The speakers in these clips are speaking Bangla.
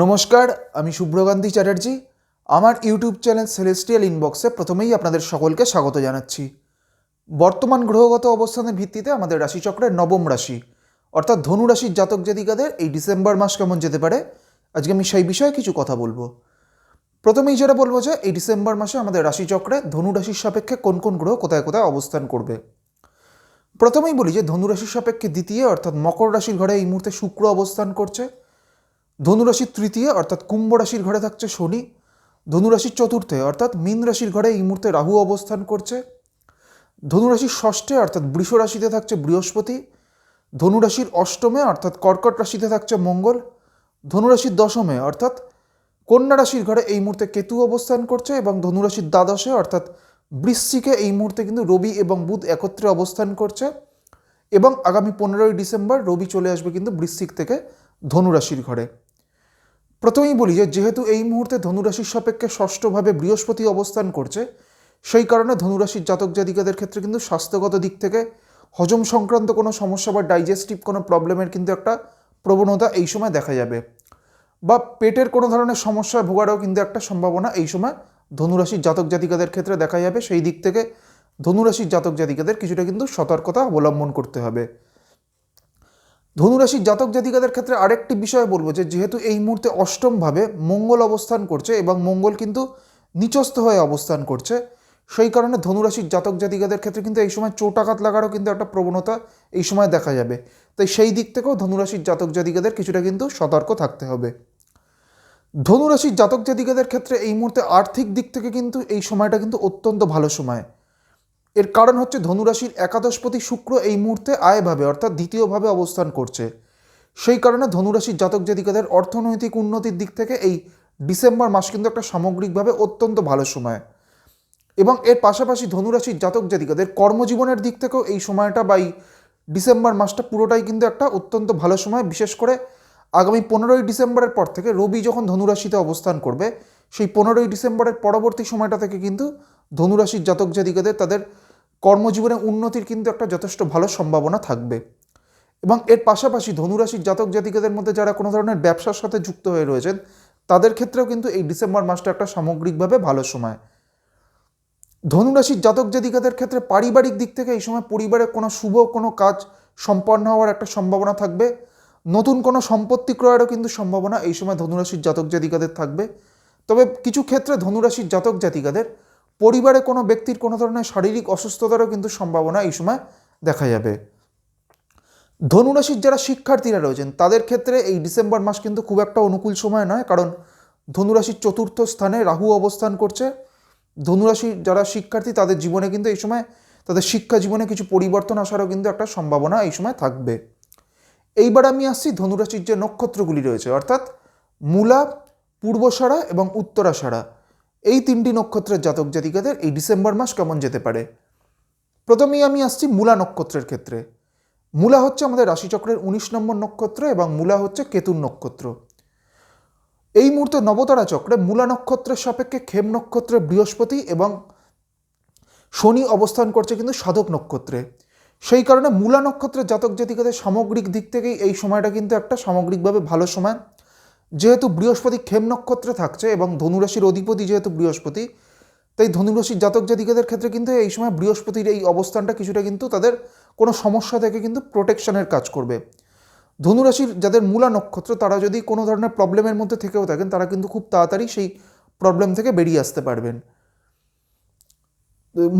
নমস্কার, আমি শুভ্রকান্তি চ্যাটার্জি। আমার ইউটিউব চ্যানেল সেলেস্টিয়াল ইনবক্সে প্রথমেই আপনাদের সকলকে স্বাগত জানাচ্ছি। বর্তমান গ্রহগত অবস্থানের ভিত্তিতে আমাদের রাশিচক্রের নবম রাশি, অর্থাৎ ধনু রাশির জাতক জাতিকাদের এই ডিসেম্বর মাস কেমন যেতে পারে? আজকে আমি সেই বিষয়ে কিছু কথা বলব। প্রথমেই যেটা বলব যে, এই ডিসেম্বর মাসে আমাদের রাশিচক্রে ধনু রাশির সাপেক্ষে কোন কোন গ্রহ কোথায় কোথায় অবস্থান করবে? প্রথমেই বলি যে ধনু রাশির সাপেক্ষে দ্বিতীয়, অর্থাৎ মকর রাশির ঘরে এই মুহূর্তে শুক্র অবস্থান করছে। ধনুরাশির তৃতীয়, অর্থাৎ কুম্ভ রাশির ঘরে থাকছে শনি। ধনুরাশির চতুর্থে, অর্থাৎ মীন রাশির ঘরে এই মুহূর্তে রাহু অবস্থান করছে। ধনুরাশির ষষ্ঠে, অর্থাৎ বৃষ রাশিতে থাকছে বৃহস্পতি। ধনুরাশির অষ্টমে, অর্থাৎ কর্কট রাশিতে থাকছে মঙ্গল। ধনুরাশির দশমে, অর্থাৎ কন্যা রাশির ঘরে এই মুহূর্তে কেতু অবস্থান করছে এবং ধনুরাশির দ্বাদশে, অর্থাৎ বৃশ্চিকে এই মুহূর্তে কিন্তু রবি এবং বুধ একত্রে অবস্থান করছে। এবং আগামী পনেরোই ডিসেম্বর রবি চলে আসবে কিন্তু বৃশ্চিক থেকে ধনুরাশির ঘরে। প্রথমেই বলি যে যেহেতু এই মুহূর্তে ধনুরাশির সাপেক্ষে ষষ্ঠভাবে বৃহস্পতি অবস্থান করছে, সেই কারণে ধনুরাশির জাতক জাতিকাদের ক্ষেত্রে কিন্তু স্বাস্থ্যগত দিক থেকে হজম সংক্রান্ত কোনো সমস্যা বা ডাইজেস্টিভ কোনো প্রবলেমের কিন্তু একটা প্রবণতা এই সময় দেখা যাবে। বা পেটের কোনো ধরনের সমস্যায় ভোগারও কিন্তু একটা সম্ভাবনা এই সময় ধনুরাশির জাতক জাতিকাদের ক্ষেত্রে দেখা যাবে। সেই দিক থেকে ধনুরাশির জাতক জাতিকাদের কিছুটা কিন্তু সতর্কতা অবলম্বন করতে হবে। ধনুরাশির জাতক জাতিকাদের ক্ষেত্রে আরেকটি বিষয় বলব যে, যেহেতু এই মুহূর্তে অষ্টমভাবে মঙ্গল অবস্থান করছে এবং মঙ্গল কিন্তু নিচস্থ হয়ে অবস্থান করছে, সেই কারণে ধনুরাশির জাতক জাতিকাদের ক্ষেত্রে কিন্তু এই সময় চোটাঘাত লাগারও কিন্তু একটা প্রবণতা এই সময় দেখা যাবে। তাই সেই দিক থেকেও ধনুরাশির জাতক জাতিকাদের কিছুটা কিন্তু সতর্ক থাকতে হবে। ধনুরাশির জাতক জাতিকাদের ক্ষেত্রে এই মুহূর্তে আর্থিক দিক থেকে কিন্তু এই সময়টা কিন্তু অত্যন্ত ভালো সময়। এর কারণ হচ্ছে ধনুরাশির একাদশপতি শুক্র এই মুহূর্তে আয়ভাবে, অর্থাৎ দ্বিতীয়ভাবে অবস্থান করছে। সেই কারণে ধনুরাশির জাতক জাতিকাদের অর্থনৈতিক উন্নতির দিক থেকে এই ডিসেম্বর মাস কিন্তু একটা সামগ্রিকভাবে অত্যন্ত ভালো সময়। এবং এর পাশাপাশি ধনুরাশির জাতক জাতিকাদের কর্মজীবনের দিক থেকেও এই সময়টা বা এই ডিসেম্বর মাসটা পুরোটাই কিন্তু একটা অত্যন্ত ভালো সময়। বিশেষ করে আগামী পনেরোই ডিসেম্বরের পর থেকে রবি যখন ধনুরাশিতে অবস্থান করবে, সেই পনেরোই ডিসেম্বরের পরবর্তী সময়টা থেকে কিন্তু ধনুরাশির জাতক জাতিকাদের তাদের কর্মজীবনে উন্নতির কিন্তু একটা যথেষ্ট ভালো সম্ভাবনা থাকবে। এবং এর পাশাপাশি ধনুরাশির জাতক জাতিকাদের মধ্যে যারা কোনো ধরনের ব্যবসার সাথে যুক্ত হয়ে রয়েছেন, তাদের ক্ষেত্রেও কিন্তু এই ডিসেম্বর মাসটা একটা সামগ্রিকভাবে ভালো সময়। ধনুরাশির জাতক জাতিকাদের ক্ষেত্রে পারিবারিক দিক থেকে এই সময় পরিবারে কোনো শুভ কোনো কাজ সম্পন্ন হওয়ার একটা সম্ভাবনা থাকবে। নতুন কোনো সম্পত্তি ক্রয়েরও কিন্তু সম্ভাবনা এই সময় ধনুরাশির জাতক জাতিকাদের থাকবে। তবে কিছু ক্ষেত্রে ধনুরাশির জাতক জাতিকাদের পরিবারে কোনো ব্যক্তির কোনো ধরনের শারীরিক অসুস্থতারও কিন্তু সম্ভাবনা এই সময় দেখা যাবে। ধনুরাশির যারা শিক্ষার্থীরা রয়েছেন, তাদের ক্ষেত্রে এই ডিসেম্বর মাস কিন্তু খুব একটা অনুকূল সময় নয়, কারণ ধনুরাশির চতুর্থ স্থানে রাহু অবস্থান করছে। ধনুরাশির যারা শিক্ষার্থী, তাদের জীবনে কিন্তু এই সময়, তাদের শিক্ষা জীবনে কিছু পরিবর্তন আসারও কিন্তু একটা সম্ভাবনা এই সময় থাকবে। এইবার আমি আসছি ধনুরাশির যে নক্ষত্রগুলি রয়েছে, অর্থাৎ মূলা পূর্বসারা এবং উত্তরাসারা এই তিনটি নক্ষত্রের জাতক জাতিকাদের এই ডিসেম্বর মাস কেমন যেতে পারে? প্রথমেই আমি আসছি মূলা নক্ষত্রের ক্ষেত্রে। মূলা হচ্ছে আমাদের রাশিচক্রের উনিশ নম্বর নক্ষত্র এবং মূলা হচ্ছে কেতুর নক্ষত্র। এই মুহূর্তে নবতারা চক্রে মূলা নক্ষত্রের সাপেক্ষে খেম নক্ষত্রে বৃহস্পতি এবং শনি অবস্থান করছে কিন্তু সাধক নক্ষত্রে। সেই কারণে মূলা নক্ষত্রের জাতক জাতিকাদের সামগ্রিক দিক থেকেই এই সময়টা কিন্তু একটা সামগ্রিকভাবে ভালো সময়। যেহেতু বৃহস্পতি ক্ষেম নক্ষত্রে থাকছে এবং ধনুরাশির অধিপতি যেহেতু বৃহস্পতি, তাই ধনুরাশির জাতক জাতিকাদের ক্ষেত্রে কিন্তু এই সময় বৃহস্পতির এই অবস্থানটা কিছুটা কিন্তু তাদের কোনো সমস্যা থেকে কিন্তু প্রোটেকশনের কাজ করবে। ধনুরাশির যাদের মূলা নক্ষত্র, তারা যদি কোনো ধরনের প্রবলেমের মধ্যে থেকেও থাকেন, তারা কিন্তু খুব তাড়াতাড়ি সেই প্রবলেম থেকে বেরিয়ে আসতে পারবেন।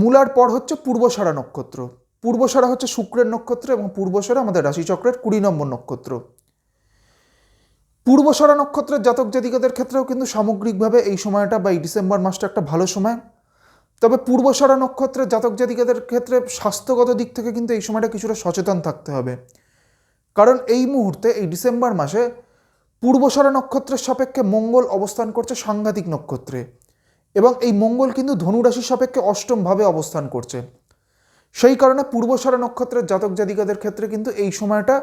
মূলার পর হচ্ছে পূর্বসারা নক্ষত্র। পূর্বসারা হচ্ছে শুক্রের নক্ষত্র এবং পূর্বসারা আমাদের রাশিচক্রের কুড়ি নম্বর নক্ষত্র। পূর্বসরা নক্ষত্রের জাতক জাতিকাদের ক্ষেত্রেও কিন্তু সামগ্রিকভাবে এই সময়টা বা এই ডিসেম্বর মাসটা একটা ভালো সময়। তবে পূর্বসরা নক্ষত্রের জাতক জাতিকাদের ক্ষেত্রে স্বাস্থ্যগত দিক থেকে কিন্তু এই সময়টা কিছুটা সচেতন থাকতে হবে। কারণ এই মুহূর্তে, এই ডিসেম্বর মাসে পূর্বসরা নক্ষত্রের সাপেক্ষে মঙ্গল অবস্থান করছে সাংঘাতিক নক্ষত্রে এবং এই মঙ্গল কিন্তু ধনুরাশির সাপেক্ষে অষ্টমভাবে অবস্থান করছে। সেই কারণে পূর্বসরা নক্ষত্রের জাতক জাতিকাদের ক্ষেত্রে কিন্তু এই সময়টা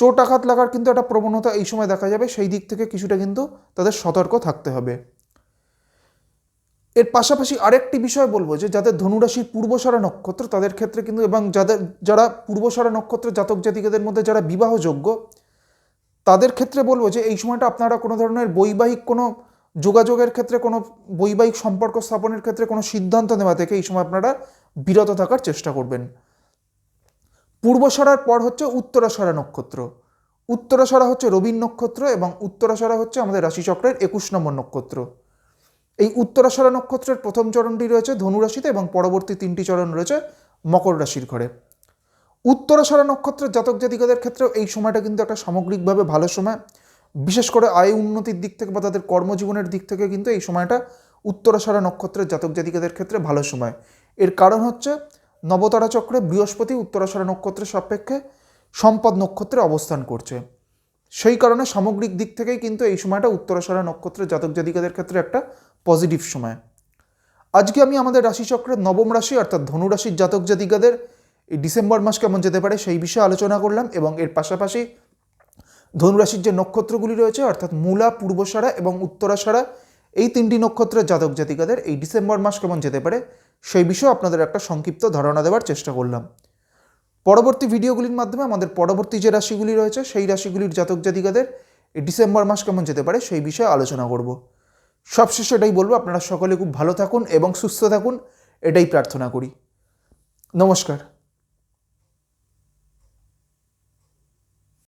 চোট আঘাত লাগার কিন্তু একটা প্রবণতা এই সময় দেখা যাবে। সেই দিক থেকে কিছুটা কিন্তু তাদের সতর্ক থাকতে হবে। এর পাশাপাশি আরেকটি বিষয় বলব যে, যাদের ধনুরাশির পূর্বসারা নক্ষত্র, তাদের ক্ষেত্রে কিন্তু এবং যাদের, যারা পূর্বসারা নক্ষত্র জাতক জাতিকাদের মধ্যে যারা বিবাহযোগ্য, তাদের ক্ষেত্রে বলব যে, এই সময়টা আপনারা কোনো ধরনের বৈবাহিক কোনো যোগাযোগের ক্ষেত্রে, কোনো বৈবাহিক সম্পর্ক স্থাপনের ক্ষেত্রে কোনো সিদ্ধান্ত নেওয়া থেকে এই সময় আপনারা বিরত থাকার চেষ্টা করবেন। পূর্বসরার পর হচ্ছে উত্তরাসরা নক্ষত্র। উত্তরাসরা হচ্ছে রবীন নক্ষত্র এবং উত্তরাসরা হচ্ছে আমাদের রাশিচক্রের একুশ নম্বর নক্ষত্র। এই উত্তরাসরা নক্ষত্রের প্রথম চরণটি রয়েছে ধনুরাশিতে এবং পরবর্তী তিনটি চরণ রয়েছে মকর রাশির ঘরে। উত্তরাসরা নক্ষত্রের জাতক জাতিকাদের ক্ষেত্রেও এই সময়টা কিন্তু একটা সামগ্রিকভাবে ভালো সময়। বিশেষ করে আয় উন্নতির দিক থেকে বা তাদের কর্মজীবনের দিক থেকে কিন্তু এই সময়টা উত্তরাসরা নক্ষত্রের জাতক জাতিকাদের ক্ষেত্রে ভালো সময়। এর কারণ হচ্ছে নবতারা চক্রে বৃহস্পতি উত্তরাসরা নক্ষত্রের সাপেক্ষে সম্পদ নক্ষত্রে অবস্থান করছে। সেই কারণে সামগ্রিক দিক থেকেই কিন্তু এই সময়টা উত্তরাসরা নক্ষত্রের জাতক জাতিকাদের ক্ষেত্রে একটা পজিটিভ সময়। আজকে আমি আমাদের রাশিচক্রের নবম রাশি অর্থাৎ ধনুরাশির জাতক জাতিকাদের এই ডিসেম্বর মাস কেমন যেতে পারে সেই বিষয়ে আলোচনা করলাম এবং এর পাশাপাশি ধনুরাশির যে নক্ষত্রগুলি রয়েছে অর্থাৎ মূলা পূর্বসারা এবং উত্তরাসারা এই তিনটি নক্ষত্রের জাতক জাতিকাদের এই ডিসেম্বর মাস কেমন যেতে পারে সেই বিষয়ে আপনাদের একটা সংক্ষিপ্ত ধারণা দেওয়ার চেষ্টা করলাম। পরবর্তী ভিডিওগুলির মাধ্যমে আমাদের পরবর্তী যে রাশিগুলি রয়েছে, সেই রাশিগুলির জাতক জাতিকাদের ডিসেম্বর মাস কেমন যেতে পারে সেই বিষয়ে আলোচনা করব। সবশেষে এটাই বলব, আপনারা সকলে খুব ভালো থাকুন এবং সুস্থ থাকুন, এটাই প্রার্থনা করি। নমস্কার।